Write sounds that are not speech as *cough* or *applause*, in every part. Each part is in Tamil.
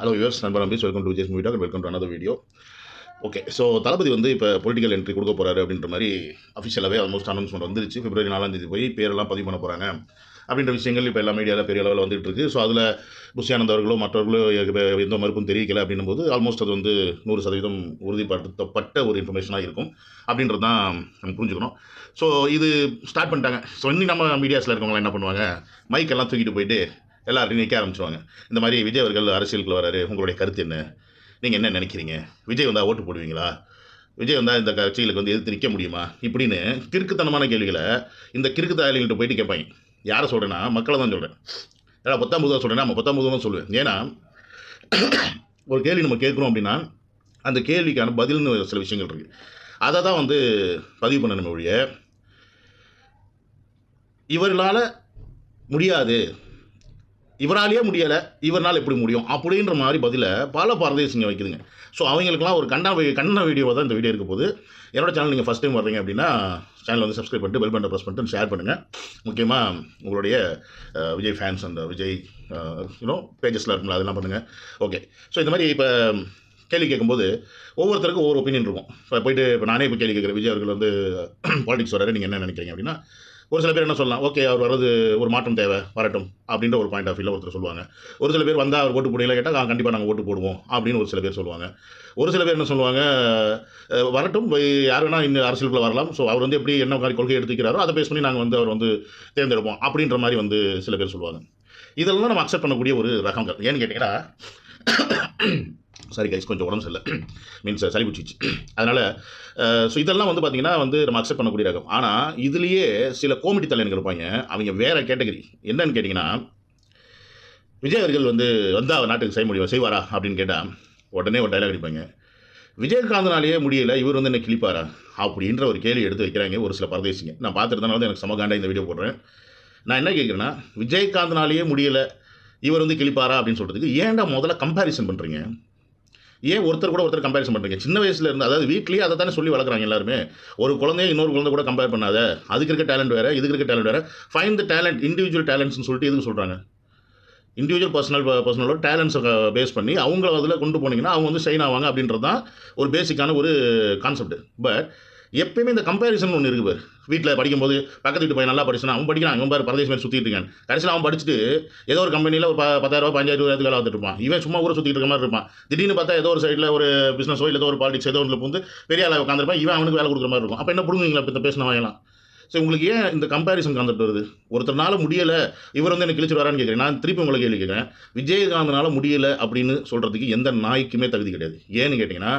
ஹலோ யூஎஸ் நண்பர் Ambi's welcome to Vijay's movie talk welcome to another video okay so Thalapathy வந்து இப்போ பொலிட்டிக்கல் என்ட்ரி கொடுக்க போகிறாரு அப்படின்ற மாதிரி அஃபிஷியலாகவே ஆல்மோஸ்ட் அனௌன்ஸ்மெண்ட் வந்துருச்சு. பிப்ரவரி நாலாம் தேதி போய் பேரெல்லாம் பதிவு பண்ண போகிறாங்க அப்படின்ற விஷயங்கள் இப்போ எல்லா மீடியாவில் பெரிய அளவில் வந்துட்டு இருக்கு. ஸோ அதில் புஷியானந்த் அவர்களோ மற்றவர்களோ எந்த மறுப்பும் தெரிவிக்கல அப்படின்னும் போது ஆல்மோஸ்ட் அது வந்து நூறு சதவீதம் உறுதிப்படுத்தப்பட்ட ஒரு இன்ஃபர்மேஷனாக இருக்கும். அப்படின்றது தான் நம்ம புரிஞ்சுக்கணும். ஸோ இது ஸ்டார்ட் பண்ணிட்டாங்க. ஸோ இன்னும் நம்ம மீடியாஸில் இருக்கவங்களாம் என்ன பண்ணுவாங்க? மைக்கெல்லாம் தூக்கிட்டு போயிட்டு எல்லார்ட்டையும் நிற்க ஆரம்பிச்சிருவாங்க. இந்த மாதிரி விஜய் அவர்கள் அரசியலுக்குள்ள வராரு உங்களுடைய கருத்து என்ன? நீங்கள் என்ன நினைக்கிறீங்க? விஜய் வந்தால் ஓட்டு போடுவீங்களா? விஜய் வந்தால் இந்த கட்சிகளுக்கு வந்து எதிர்த்து நிற்க முடியுமா? இப்படின்னு கிறுக்குத்தனமான கேள்விகளை இந்த கிறுக்குத்தாளிகள்கிட்ட போயிட்டு கேட்பாங்க. யாரை சொல்கிறேன்னா மக்களை தான் சொல்கிறேன் ஏன்னா பத்தாம் புதுவாக சொல்கிறேன்னா நம்ம பத்தாம் புதுவாக சொல்லுவேன். ஏன்னா ஒரு கேள்வி நம்ம கேட்குறோம் அப்படின்னா அந்த கேள்விக்கான பதில்னு சில விஷயங்கள் இருக்குது அதை தான் வந்து பதிவு பண்ணணுமே ஒழிய இவர்களால் முடியாது இவராலேயே முடியலை இவரால் எப்படி முடியும்? அப்படின்ற மாதிரி பதிலை பல பாரதேசிங்க வைக்குதுங்க. ஸோ அவங்களுக்குலாம் ஒரு கண்ணா வீ- கண்ணா வீடியோவாக தான் இந்த வீடியோ இருக்க போது என்னோட சேனல் நீங்கள் ஃபஸ்ட் டைம் வர்றீங்க அப்படின்னா சேனல் வந்து சப்ஸ்கிரைப் பண்ணிட்டு பெல் பட்டனை ப்ரெஸ் பண்ணிட்டு ஷேர் பண்ணுங்கள் முக்கியமாக உங்களுடைய விஜய் ஃபேன்ஸ் அந்த விஜய் யூனோ பேஜஸ்லாம் இருக்கும்ல அதெல்லாம் பண்ணுங்கள் ஓகே ஸோ இந்த மாதிரி இப்போ கேள்வி கேட்கும்போது ஒவ்வொருத்தருக்கும் ஒவ்வொரு ஒப்பீனியன் இருக்கும். இப்போ போயிட்டு இப்போ நானே இப்போ கேள்வி கேட்குறேன். விஜய் அவர்கள் வந்து பாலிடிக்ஸ் வராரு நீங்கள் என்ன நினைக்கிறீங்க அப்படின்னா ஒரு சில பேர் என்ன சொல்லலாம் ஓகே அவர் வர்றது ஒரு மாற்றம் தேவை வரட்டும் அப்படின்ற ஒரு பாயிண்ட் ஆஃப் வியூவில் ஒருத்தர் சொல்லுவாங்க. ஒரு சில பேர் வந்தால் அவர் ஓட்டு போடல கேட்டால் கண்டிப்பாக நாங்கள் ஓட்டு போடுவோம் அப்படின்னு ஒரு சில பேர் சொல்லுவாங்க. ஒரு சில பேர் என்ன சொல்லுவாங்க வரட்டும் போய் யார் வேணால் இன்னும் அரசியலுக்குள்ள வரலாம். ஸோ அவர் வந்து எப்படி என்ன மாதிரி கொள்கை எடுத்துக்கிறாரோ அதை பேஸ் பண்ணி நாங்கள் வந்து அவர் வந்து தேர்ந்தெடுப்போம் அப்படின்ற மாதிரி வந்து சில பேர் சொல்லுவாங்க. இதெல்லாம் நம்ம அக்செப்ட் பண்ணக்கூடிய ஒரு ரகங்கள். ஏன்னு கேட்டிங்கன்னா சாரி கைஸ் கொஞ்சம் உடம்பு சரியில்லை. மீன்ஸ் *clears throat* சளி பிடிச்சிச்சு *clears throat* அதனால் ஸோ இதெல்லாம் வந்து பார்த்திங்கன்னா வந்து நம்ம அக்செப்ட் பண்ணக்கூடிய ரகம். ஆனால் இதுலேயே சில கோமெடி தலைவர்கள் இருப்பாங்க. அவங்க வேறு கேட்டகரி என்னன்னு கேட்டிங்கன்னா விஜய் அவர்கள் வந்து வந்தால் அவர் நாட்டுக்கு செய்ய முடியும்? செய்வாரா? அப்படின்னு கேட்டால் உடனே ஒரு டைலாக் அடிப்பாங்க. விஜயகாந்தனாலேயே முடியல இவர் வந்து என்ன கிழிப்பாரா? அப்படின்ற ஒரு கேள்வி எடுத்து வைக்கிறாங்க ஒரு சில பரதேசிங்க. நான் பார்த்துருந்தனால தான் எனக்கு சமகாண்டா இந்த வீடியோ போடுறேன். நான் என்ன கேட்குறேன்னா விஜயகாந்தனாலேயே முடியல இவர் வந்து கிழிப்பாரா அப்படின்னு சொல்கிறதுக்கு ஏன்டா முதல்ல கம்பேரிசன் பண்ணுறீங்க ஏன் ஒருத்தர் கூட ஒருத்தர் கம்பேரிசன் பண்ணுறீங்க சின்ன வயசுல இருந்து அதாவது வீட்லேயே அதை தானே சொல்லி வளர்க்குறாங்க எல்லாருமே. ஒரு குழந்தைய இன்னொரு குழந்தை கூட கம்பேர் பண்ணாத. அதுக்கு இருக்க டேலண்ட் வேறு இதுக்கு இருக்க டேலண்ட் வேறு. ஃபைன் த டேலண்ட் இண்டிவிஜுவல் டேலண்ட்ஸ்னு சொல்லிட்டு எதுக்கு சொல்கிறாங்க இண்டிவிஜுவல் பர்சனல் பர்சனலோட டேலண்ட்ஸை பேஸ் பண்ணி அவங்கள அதில் கொண்டு போனீங்கன்னா அவங்க வந்து ஷைன் ஆவாங்க அப்படின்றது தான் ஒரு பேசிக்கான ஒரு கான்செப்ட் பட் எப்பயுமே இந்த கம்பேரிசன் ஒன்று இருக்கு பாரு. வீட்டில் படிக்கும்போது பக்கத்து வீட்டு பையன் நல்லா படிச்சுனா அவன் படிக்கிறான் இவன் பாரு பரதேசம் மாதிரி சுற்றிட்டு இருக்கான். கடைசியில் அவன் படிச்சுட்டு ஏதோ ஒரு கம்பெனியில் ஒரு ப பத்தாயிரம் பதினஞ்சாயிரம் வேலை பார்த்துட்டு இருப்பான். இவன் சும்மா ஊரை சுற்றிட்டு இருக்க மாதிரி இருப்பான். திடீர்னு பார்த்தா ஏதோ ஒரு சைடில் ஒரு பிஸ்னஸோ இல்லை ஏதோ ஒரு பாலிடிக்ஸ் ஏதோ ஒன்று வந்து பெரிய ஆளாக உட்காந்துருப்பான் இவன் அவனுக்கு வேலை கொடுக்குற மாதிரி இருக்கும். அப்போ என்ன பிடுங்குங்களா இப்போ பேசின வாங்கலாம் ஸோ உங்களுக்கு ஏன் இந்த கம்பேரிசன் கான்செப்ட் வருது? ஒருத்தர்னால முடியலை இவர் வந்து எனக்கு கிழிச்சு வரான்னு கேட்குறேன். நான் திருப்பி உங்களை கேள்வி கேட்குறேன். விஜயகாந்தனால முடியலை அப்படின்னு சொல்கிறதுக்கு எந்த நாய்க்குமே தகுதி கிடையாது. ஏன்னு கேட்டிங்கன்னா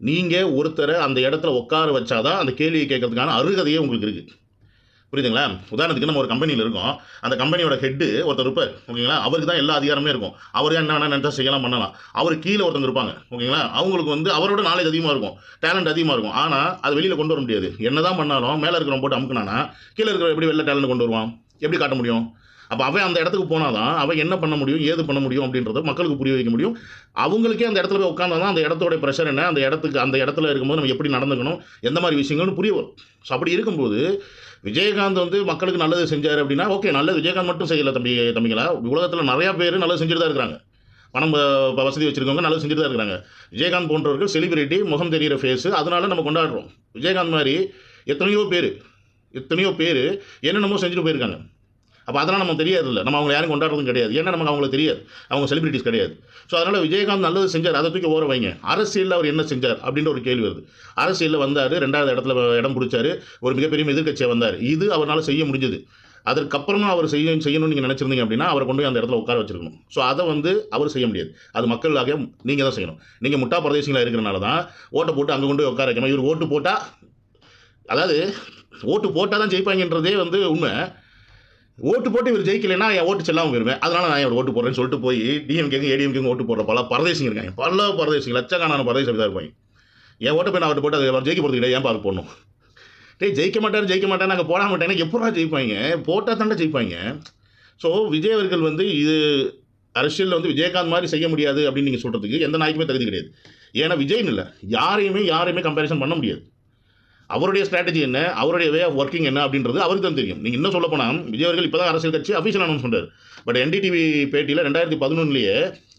நீங்கள் ஒருத்தரை அந்த இடத்துல உட்கார வச்சாதான் அந்த கேள்வியை கேட்கறதுக்கான அருகதையே உங்களுக்கு இருக்குது புரியுதுங்களா? உதாரணத்துக்கு நம்ம ஒரு கம்பெனியில் இருக்கோம். அந்த கம்பெனியோட ஹெட்டு ஒருத்தர் இருப்பார். ஓகேங்களா? அவருக்கு தான் எல்லா அதிகாரமே இருக்கும். அவர் என்ன வேணா நினச்சா செய்யலாம் பண்ணலாம். அவர் கீழே ஒருத்தங்க இருப்பாங்க. ஓகேங்களா? அவங்களுக்கு வந்து அவரோட நாலேஜ் அதிகமாக இருக்கும். டேலண்ட் அதிகமாக இருக்கும். ஆனால் அது வெளியில் கொண்டு வர முடியாது. என்ன தான் பண்ணாலும் மேலே இருக்கிறவங்க போட்டு அமுக்குனானா கீழே இருக்கிற எப்படி வெளில டேலண்ட் கொண்டு வருவான்? எப்படி காட்ட முடியும்? அப்போ அவன் அந்த இடத்துக்கு போனால் தான் அவன் என்ன பண்ண முடியும் ஏது பண்ண முடியும் அப்படின்றத மக்களுக்கு புரிய வைக்க முடியும். அவங்களுக்கே அந்த இடத்துல போய் உட்காந்தா தான் அந்த இடத்தோட ப்ரெஷர் என்ன அந்த இடத்துக்கு அந்த இடத்துல இருக்கும்போது நம்ம எப்படி நடந்துக்கணும் எந்த மாதிரி விஷயங்கள்னு புரிய வரும். ஸோ அப்படி இருக்கும்போது விஜயகாந்த் வந்து மக்களுக்கு நல்லது செஞ்சார் அப்படின்னா ஓகே நல்லது. விஜயகாந்த் மட்டும் செய்யலை தம்பி தம்பிங்களா உலகத்தில் நிறையா பேர் நல்லது செஞ்சுட்டு தான் இருக்கிறாங்க. பணம் வசதி வச்சுருக்கவங்க நல்லது செஞ்சுட்டு தான் இருக்கிறாங்க. விஜயகாந்த் போன்றவர்கள் செலிபிரிட்டி முகம் தெரிகிற ஃபேஸு அதனால நம்ம கொண்டாடுறோம். விஜயகாந்த் மாதிரி எத்தனையோ பேர் எத்தனையோ பேர் என்னென்னமோ செஞ்சுட்டு போயிருக்காங்க. அப்போ அதெல்லாம் நம்ம தெரியாதுல்ல. நம்ம அவங்க யாரும் கொண்டாடுறதும் கிடையாது. ஏன்னா நமக்கு அவங்களுக்கு தெரியாது. அவங்க செலிபிரிட்டிஸ் கிடையாது. ஸோ அதனால் விஜயகாந்த் நல்லது செஞ்சார். அதை தூக்கி ஓர வைங்க. அரசியலில் அவர் என்ன செஞ்சார் அப்படின்ற ஒரு கேள்வி வருது. அரசியலில் வந்தார் ரெண்டாவது இடத்துல இடம் பிடிச்சாரு ஒரு மிகப்பெரிய எதிர்கட்சியை வந்தார். இது அவரால் செய்ய முடிஞ்சது. அதற்கப்புறமா அவர் செய்ய செய்யணும்னு நீங்கள் நினச்சிருந்தீங்க அப்படின்னா அவரை கொண்டு போய் அந்த இடத்துல உட்கார வச்சிருக்கணும். ஸோ அதை வந்து அவர் செய்ய முடியாது. அது மக்களாக நீங்கள் தான் செய்யணும். நீங்கள் முட்டா பிரதேசங்களாக இருக்கிறனால தான் ஓட்டை போட்டு அங்கே கொண்டு போய் உட்கார வைக்கணும். இவர் ஓட்டு போட்டால் அதாவது ஓட்டு போட்டால் தான் ஜெயிப்பாங்கன்றதே வந்து உண்மை. ஓட்டு போட்டு இவர் ஜெயிக்கலைன்னா என் ஓட்டு செல்லாமல் போயிருவேன் அதனால நான் இவர் ஓட்டு போடுறேன்னு சொல்லிட்டு போய் டிஎம்கேங்க ஏடிஎம்கேங்க ஓட்டு போடுற பல பரதேசிங்க இருக்காங்க. பல பரதேசிங்க லட்சக்கணக்கான பரதேசி தான் இருப்பாங்க. என் ஓட்டை போய் நான் அவர்கிட்ட போட்டு அது அவர் ஜெயிக்க போகிறது கிடையாது ஏன் பார்க்க போடணும்? டேய் ஜெயிக்க மாட்டார் ஜெயிக்க மாட்டார் நாங்கள் போட மாட்டேன்னா எப்படா ஜெயிப்பாங்க? போட்டால் தாண்டா ஜெயிப்பாங்க. ஸோ விஜய் அவர்கள் வந்து இது அரசியலில் வந்து விஜயகாந்த் மாதிரி செய்ய முடியாது அப்படின்னு நீங்கள் சொல்கிறதுக்கு எந்த நாய்க்குமே தகுதி கிடையாது. ஏன்னா விஜய்னு இல்லை. யாரையுமே யாரையுமே கம்பேரிசன் பண்ண முடியாது. அவருடைய ஸ்ட்ராட்டஜி என்ன? அவருடைய வே ஆஃப் ஒர்க்கிங் என்ன அப்படின்றது அவருக்கு தான் தெரியும். நீங்கள் இன்னும் சொல்ல போனால் விஜய் அவர்கள் இப்போ தான் அரசியல் கட்சி அஃபீஷியல் அனௌன்ஸ் பண்ணுறாரு பட் என்டிடிவி பேட்டியில் ரெண்டாயிரத்தி பதினொன்றுலேயே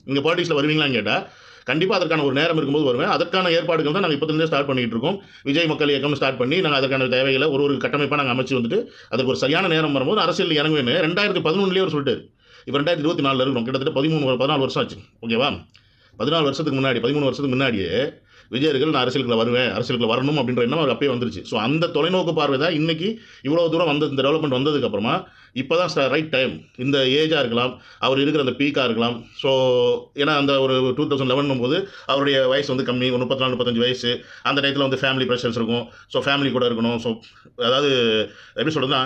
இங்கே பாலிடிக்ஸில் வருவீங்களான்னு கேட்டால் கண்டிப்பாக அதற்கான ஒரு நேரம் இருக்கும்போது வருவேன். அதற்கான ஏற்பாடுகள் தான் நாங்கள் இப்போதுலேருந்தே ஸ்டார்ட் பண்ணிகிட்டு இருக்கோம். விஜய் மக்கள் இயக்கம் ஸ்டார்ட் பண்ணி நாங்கள் அதற்கான தேவைகளை ஒரு ஒரு கட்டமைப்பாக நாங்கள் அமைச்சு வந்துட்டு அதுக்கு ஒரு சரியான நேரம் வரும்போது அரசியல் இறங்குவேன்னு ரெண்டாயிரத்தி பதினொன்றுலேயே அவர் சொல்லிட்டு இப்போ ரெண்டாயிரத்தி இருபத்தி நாலில் இருக்கிறோம். கிட்டத்தட்ட பதிமூணு பதினாலு வருஷம் ஆச்சு. ஓகேவா பதினாலு வருஷத்துக்கு முன்னாடி பதிமூணு வருஷத்துக்கு முன்னாடியே விஜயர்கள் நான் அரசியலுக்குள்ள வருவேன் அரசியலுக்குள்ள வரணும் அப்படின்ற எண்ணம் அவர் அப்பயே வந்துருச்சு. ஸோ அந்த தொலைநோக்கு பார்வை தான் இன்னைக்கு இவ்வளோ தூரம் வந்து இந்த டெவலப்மெண்ட் வந்ததுக்கு அப்புறமா இப்போ தான் ரைட் டைம் இந்த ஏஜாக இருக்கலாம் அவர் இருக்கிற அந்த பீக்காக இருக்கலாம். ஸோ ஏன்னா அந்த ஒரு டூ தௌசண்ட் லெவன் போது அவருடைய வயசு வந்து கம்மி ஒரு முப்பத்தி நாலு முப்பத்தஞ்சு வயசு. அந்த டயத்தில் வந்து ஃபேமிலி ப்ரெஷர்ஸ் இருக்கும். ஸோ ஃபேமிலி கூட இருக்கணும். ஸோ அதாவது எப்படி சொல்கிறதுனா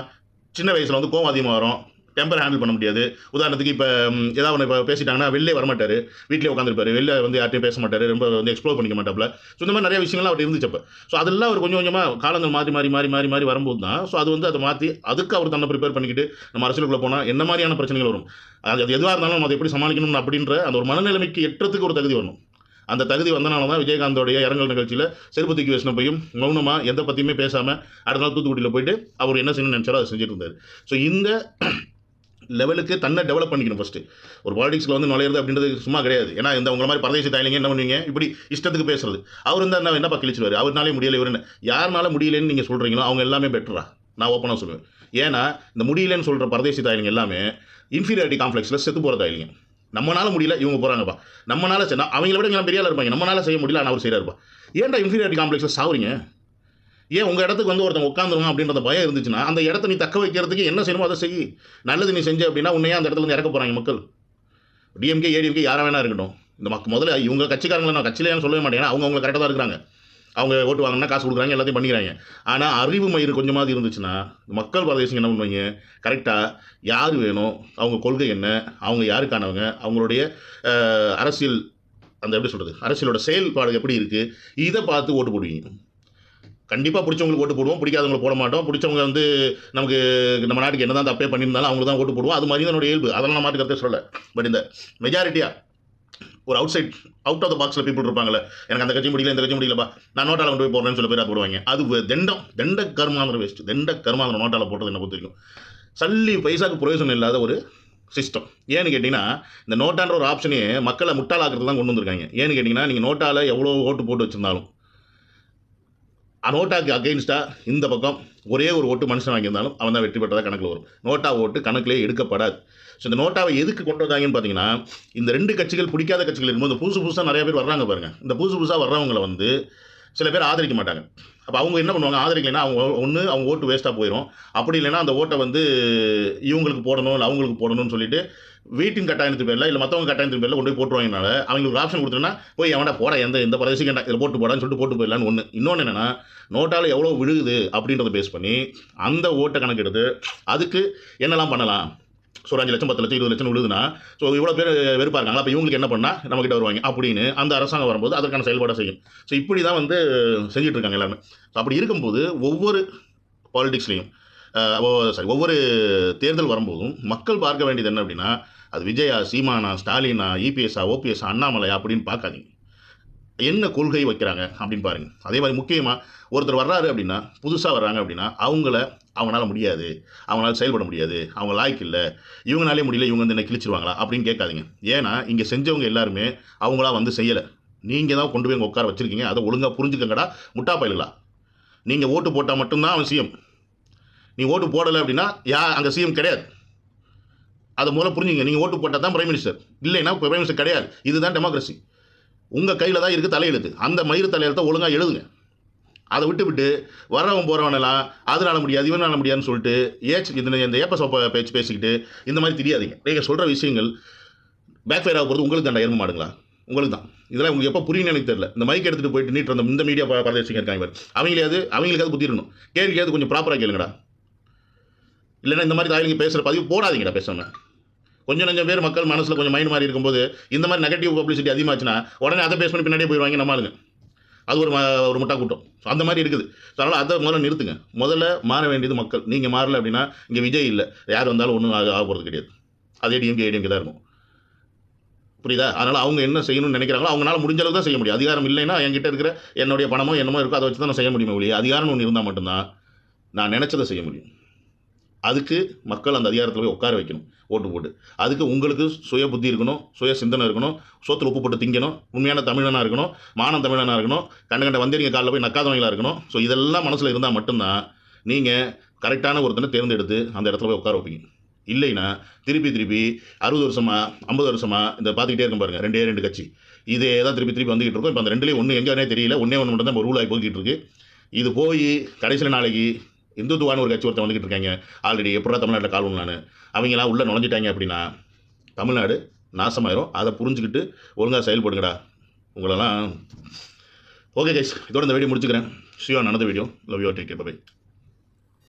சின்ன வயசில் வந்து கோவம் அதிகமாக வரும். டெம்பர் ஹேண்டில் பண்ண முடியாது. உதாரணத்துக்கு இப்போ ஏதாவது ஒன்று இப்போ பேசிட்டாங்கன்னா வெளிலே வரமாட்டார். வீட்டிலே உட்காந்துருப்பாரு வெளில வந்து யார்ட்டையும் பேச மாட்டார். ரொம்ப வந்து எக்ஸ்ப்ளோர் பண்ணிக்க மாட்டாப்ல ஸோ இந்த மாதிரி நிறைய விஷயங்கள்லாம் அவர் இருந்துச்சப்போ ஸோ அதெல்லாம் அவர் கொஞ்சம் கொஞ்சமாக காலங்கள் மாறி மாறி மாறி மாறி மாறி வரும்போது தான் ஸோ அது வந்து அதை மாற்றி அதுக்கு அவர் தன்னை ப்ரிப்பேர் பண்ணிக்கிட்டு நம்ம அரசியலுக்குள்ளே போனால் என்ன மாதிரியான பிரச்சனைகள் வரும்? அது எதுவாக இருந்தாலும் நம்ம அதை எப்படி சமாளிக்கணும் அப்படின்ற அந்த ஒரு மனநிலைமைக்கு எட்டுறதுக்கு ஒரு தகுதி வரணும். அந்த தகுதி வந்தனால தான் விஜயகாந்தோடைய இரங்கல் நிகழ்ச்சியில் செருப்பு தூக்கி வச்சினப்பையும் மௌனமாக எந்த பற்றியுமே பேசாமல் அடுத்த நாள் தூத்துக்குடியில் போயிட்டு அவர் என்ன செய்யணும்னு நினச்சாரோ அதை செஞ்சுட்டு இருந்தார். ஸோ இந்த லெவலுக்கு தன்னை டெவலப் பண்ணிக்கணும் ஃபஸ்ட்டு ஒரு பாலிடிக்ஸில் வந்து நுழையிறது அப்படின்றது சும்மா கிடையாது. ஏன்னா இந்த உங்களை மாதிரி பரதேசி தாயிலிங்க என்ன பண்ணுவீங்க? இப்படி இஷ்டத்துக்கு பேசுறது. அவர் இருந்தால் என்ன என்னப்பா கிழிச்சிருவார்? அவர்னாலே முடியல இவர் என்ன? யாருனால முடியலன்னு நீங்கள் சொல்கிறீங்களோ அவங்க எல்லாமே பெட்டரா நான் ஓப்பனாக சொல்லுவேன். ஏன்னா இந்த முடியலன்னு சொல்கிற பரதேசி தாயிலிங்க எல்லாமே இன்ஃபீரியாரிட்டி காம்ப்ளெக்ஸில் செத்து போகிற தாயிலிங்க. நம்மளால முடியல இவங்க போகிறாங்கப்பா நம்மளால செய் அவங்கள விட பெரிய இருப்பாங்க. நம்மளால செய்ய முடியல ஆனால் அவர் செய்கிறாருப்பா ஏன்டா இன்ஃபீரியாரிட்டி காம்ப்ளெக்ஸில் சாவுறீங்க? ஏன் உங்கள் இடத்துக்கு வந்து ஒருத்தன் உட்காந்துருவான் அப்படின்றத பயம் இருந்துச்சுன்னா அந்த இடத்த நீ தக்க வைக்கிறதுக்கு என்ன செய்யணுமோ அதை செய். நல்லது நீ செஞ்ச அப்படின்னா உன்னையே அந்த இடத்துல இருந்து இறக்க போகிறாங்க மக்கள். டிஎம்கே ஏடிஎம்கே யாராக வேணா இருக்கட்டும். இந்த மக்க முதல்ல இவங்க கட்சிக்காரங்களை நான் கட்சியிலேன்னு சொல்லவே மாட்டேன். அவங்க அவங்களை கரெக்டாக தான் இருக்கிறாங்க. அவங்க ஓட்டு வாங்கினா காசு கொடுக்குறாங்க எல்லாத்தையும் பண்ணிக்கிறாங்க. ஆனால் அறிவு மயிறு கொஞ்சமாவது இருந்துச்சுன்னா மக்கள் பிரதேசம் என்ன பண்ணுவாங்க? கரெக்டாக யார் வேணும்? அவங்க கொள்கை என்ன? அவங்க யாருக்கானவங்க? அவங்களுடைய அரசியல் அந்த எப்படி சொல்கிறது அரசியலோட செயல்பாடு எப்படி இருக்குது இதை பார்த்து ஓட்டு போடுவீங்க. கண்டிப்பாக பிடிச்சவங்களுக்கு ஓட்டு போடுவோம். பிடிக்காதவங்களுக்கு போட மாட்டோம். பிடிச்சவங்க வந்து நமக்கு நம்ம நாட்டுக்கு என்ன தான் தப்பே பண்ணியிருந்தாலும் அவங்களுக்கு தான் ஓட்டு போடுவோம். அது மாதிரி தான் இயல்பு. அதெல்லாம் நான் மாட்டு கருத்தை சொல்லலை. பட் இந்த மெஜாரிட்டியாக ஒரு outside out of the பாக்ஸில் பீப்புள் இருப்பாங்களே எனக்கு அந்த கட்சி முடியல இந்த கட்சி முடியலப்பா நான் நோட்டால கொண்டு போய் போடுறேன்னு சொல்ல பேர் போடுவாங்க. அது தண்டம் தெண்டம் தெண்ட கர்மாந்திர வேஸ்ட் தெண்ட கர்மாந்திர நோட்டால போட்டது என்ன பொறுத்த சல்லி பைசாக்கு பிரயோஜனம் இல்லாத ஒரு சிஸ்டம் ஏன்னு கேட்டிங்கன்னா இந்த நோட்டான்ற ஒரு ஆப்ஷனே மக்களை முட்டாளாக்குறது தான் கொண்டு வந்திருக்காங்க. ஏன்னு கேட்டிங்கன்னா நீங்கள் நோட்டால் எவ்வளோ ஓட்டு போட்டு வச்சிருந்தாலும் நோட்டாக்கு அகெயின்ஸ்டாக இந்த பக்கம் ஒரே ஒரு ஓட்டு மனுஷன் வாங்கியிருந்தாலும் அவன் தான் வெற்றி பெற்றதாக கணக்கில் வரும். நோட்டா ஓட்டு கணக்கிலே எடுக்கப்படாது. ஸோ இந்த நோட்டாவை எதுக்கு கொண்டு வந்தாங்கன்னு பார்த்தீங்கன்னா இந்த ரெண்டு கட்சிகள் பிடிக்காத கட்சிகள் இருக்கும்போது இந்த புதுசு புதுசாக நிறைய பேர் வர்றாங்க பாருங்கள் இந்த புதுசு புதுசாக வர்றவங்களை வந்து சில பேர் ஆதரிக்க மாட்டாங்க. அப்போ அவங்க என்ன பண்ணுவாங்க? ஆதரிக்கலைன்னா அவங்க ஒன்று அவங்க ஓட்டு வேஸ்ட்டாக போயிடும் அப்படி இல்லைன்னா அந்த ஓட்டை வந்து இவங்களுக்கு போடணும் இல்லை அவங்களுக்கு போடணும்னு சொல்லிட்டு வீட்டின் கட்டாயத்தின் பேரில் இல்லை மற்றவங்க கட்டாயத்தின் பேரில் கொண்டு போய் போட்டுருவாங்கனால அவங்களுக்கு ஒரு ஆப்ஷன் கொடுத்துனா போய் எவன்டா போட எந்த எந்த பிரதேசம் கேட்டா இதில் போட்டு போடான்னு சொல்லிட்டு போட்டு போயிடலான்னு ஒன்று இன்னொன்று என்னென்னா நோட்டால் எவ்வளோ விழுகுது அப்படின்றத பேஸ் பண்ணி அந்த ஓட்டை கணக்கெடுத்து அதுக்கு என்னெல்லாம் பண்ணலாம்? ஸோ ஒரு அஞ்சு லட்சம் பத்து லட்சம் இருபது லட்சம் விழுதுன்னா ஸோ இவ்வளோ பேர் வெறுப்பாக அப்போ இவங்களுக்கு என்ன பண்ணால் நம்மக்கிட்ட வருவாங்க. அப்படின்னு அந்த அரசாங்கம் வரும்போது அதற்கான செயல்பாடாக செய்யும். ஸோ இப்படி தான் வந்து செஞ்சிட்ருக்காங்க இருக்காங்க ஸோ அப்படி இருக்கும்போது ஒவ்வொரு பாலிடிக்ஸ்லையும் சாரி ஒவ்வொரு தேர்தல் வரும்போதும் மக்கள் பார்க்க வேண்டியது என்ன அப்படின்னா அது விஜயா சீமானா ஸ்டாலினா இபிஎஸ்ஆ ஓபிஎஸ்ஆ அண்ணாமலையா அப்படின்னு பார்க்காதீங்க. என்ன கொள்கை வைக்கிறாங்க அப்படின்னு பாருங்கள் அதே மாதிரி முக்கியமாக ஒருத்தர் வர்றாரு அப்படின்னா புதுசாக வர்றாங்க அப்படின்னா அவங்கள அவங்களால முடியாது. அவங்களால செயல்பட முடியாது. அவங்க லாய்க்கு இல்லை. இவங்களாலே முடியல இவங்க வந்து என்ன கிழிச்சிருவாங்களா அப்படின்னு கேட்காதீங்க. ஏன்னா இங்கே செஞ்சவங்க எல்லாருமே அவங்களா வந்து செய்யலை. நீங்கள் தான் கொண்டு போய் உட்கார வச்சிருக்கீங்க. அதை ஒழுங்காக புரிஞ்சுக்கங்கடா முட்டா பயலுகளா. நீங்கள் ஓட்டு போட்டால் மட்டும்தான் அவசியம் நீ ஓட்டு போடலை அப்படின்னா யா அங்கே சிஎம் கிடையாது. அதை முதல்ல புரிஞ்சுங்க. நீங்கள் ஓட்டு போட்டால் தான் பிரைம் மினிஸ்டர் இல்லைன்னா பிரைம் மினிஸ்டர் கிடையாது. இதுதான் டெமோக்ரஸி உங்கள் கையில் தான் இருக்குது தலையெழுத்து. அந்த மயிறு தலையெழுத்தை ஒழுங்காக எழுதுங்க. அதை விட்டு விட்டு வர்றவன் போகிறவனெல்லாம் அதனால முடியாது இவனால முடியாதுன்னு சொல்லிட்டு ஏச்சு இந்த இந்த ஏப்ப சோப்ப பேச்சு பேசிக்கிட்டு இந்த மாதிரி தெரியாதீங்க. நீங்கள் சொல்கிற விஷயங்கள் பேக் ஃபயர் ஆக போகிறது உங்களுக்கு தான் எரும மாடுங்களா? உங்களுக்கு தான். இதெல்லாம் உங்களுக்கு எப்போ புரியும்னு எனக்கு தெரியல. இந்த மைக் எடுத்துகிட்டு போயிட்டு நீட்டு அந்த இந்த மீடியா பரதேசிங்க இருக்காங்க பாரு. அவங்களையாவது அவங்களுக்காவது புத்திரணும் கேள்விக்காவது கொஞ்சம் ப்ராப்பராக கேளுங்கடா. இல்லைன்னா இந்த மாதிரி தாய்லிங்க பேசுகிற பதிவு போடாதீங்கடா பேசாமல் கொஞ்சம் கொஞ்சம் பேர் மக்கள் மனசில் கொஞ்சம் மைண்ட் மாறி இருக்கும்போது இந்த மாதிரி நெகட்டிவ் பப்ளிசிட்டி அதிகமாச்சுன்னா உடனே அதை பேஸ் பண்ணி பின்னாடியே போயிடுவாங்க நம்ம ஆளுங்க. அது ஒரு ம- ஒரு முட்டா கூட்டம் ஸோ அந்த மாதிரி இருக்குது. ஸோ அதனால் அதை முதல்ல நிறுத்துங்க. முதல்ல மாற வேண்டியது மக்கள். நீங்கள் மாறல அப்படின்னா இங்கே விஜய் இல்லை. யார் வந்தாலும் ஒன்றும் ஆக ஆக போகிறது கிடையாது. அதே டிஎம்கே ஏடிஎம்கே தான் இருக்கும். புரியுதா? அதனால் அவங்க என்ன செய்யணும்னு நினைக்கிறாங்களோ அவங்களால முடிஞ்ச அளவுக்கு தான் செய்ய முடியும். அதிகாரம் இல்லைன்னா என்கிட்ட இருக்கிற என்னுடைய பணமோ என்னமோ இருக்கோ அதை வச்சு தான் நான் செய்ய முடியுமே ஒழிய அதிகாரம் ஒன்று இருந்தால் மட்டும்தான் நான் நினச்சதை செய்ய முடியும். அதுக்கு மக்கள் அந்த அதிகாரத்தில் போய் உட்கார வைக்கணும் ஓட்டு போட்டு. அதுக்கு உங்களுக்கு சுய புத்தி இருக்கணும் சுய சிந்தனை இருக்கணும் சோத்தில் உப்பு போட்டு திங்கணும் உண்மையான தமிழனாக இருக்கணும் மானம் தமிழனாக இருக்கணும் கண்ட கண்ட வந்தேரிங்க காலில் போய் நக்காதவங்களாக இருக்கணும். ஸோ இதெல்லாம் மனசில் இருந்தால் மட்டும்தான் நீங்கள் கரெக்டான ஒருத்தனை தேர்ந்தெடுத்து அந்த இடத்துல போய் உட்கார வைப்பீங்க. இல்லைன்னா திருப்பி திருப்பி அறுபது வருஷமா ஐம்பது வருஷமா இந்த பார்த்துக்கிட்டே இருக்கும் பாருங்க ரெண்டே ரெண்டு கட்சி. இதே தான் திருப்பி திருப்பி வந்துகிட்டு இருக்கும். இப்போ அந்த ரெண்டுலேயும் ஒன்று எங்கேயானே தெரியல ஒன்றே ஒன்று மட்டும் தான் ரூல் ரூலாகி போய்கிட்டு இருக்கு. இது போய் கடைசியில் நாளைக்கு இந்துத்துவான ஒரு கட்சி ஒருத்தன் வந்துக்கிட்டு இருக்காங்க. ஆல்ரெடி எப்படா தமிழ்நாட்டில் கால் நான் அவங்களாம் உள்ளே நுழைஞ்சிட்டாங்க அப்படின்னா தமிழ்நாடு நாசமாயிரும். அதை புரிஞ்சுக்கிட்டு ஒழுங்காக செயல்படுங்கடா. உங்களெல்லாம் ஓகே கைஸ் இதோட இந்த வீடியோ முடிச்சுக்கிறேன். சியோ நடந்த video love you take bye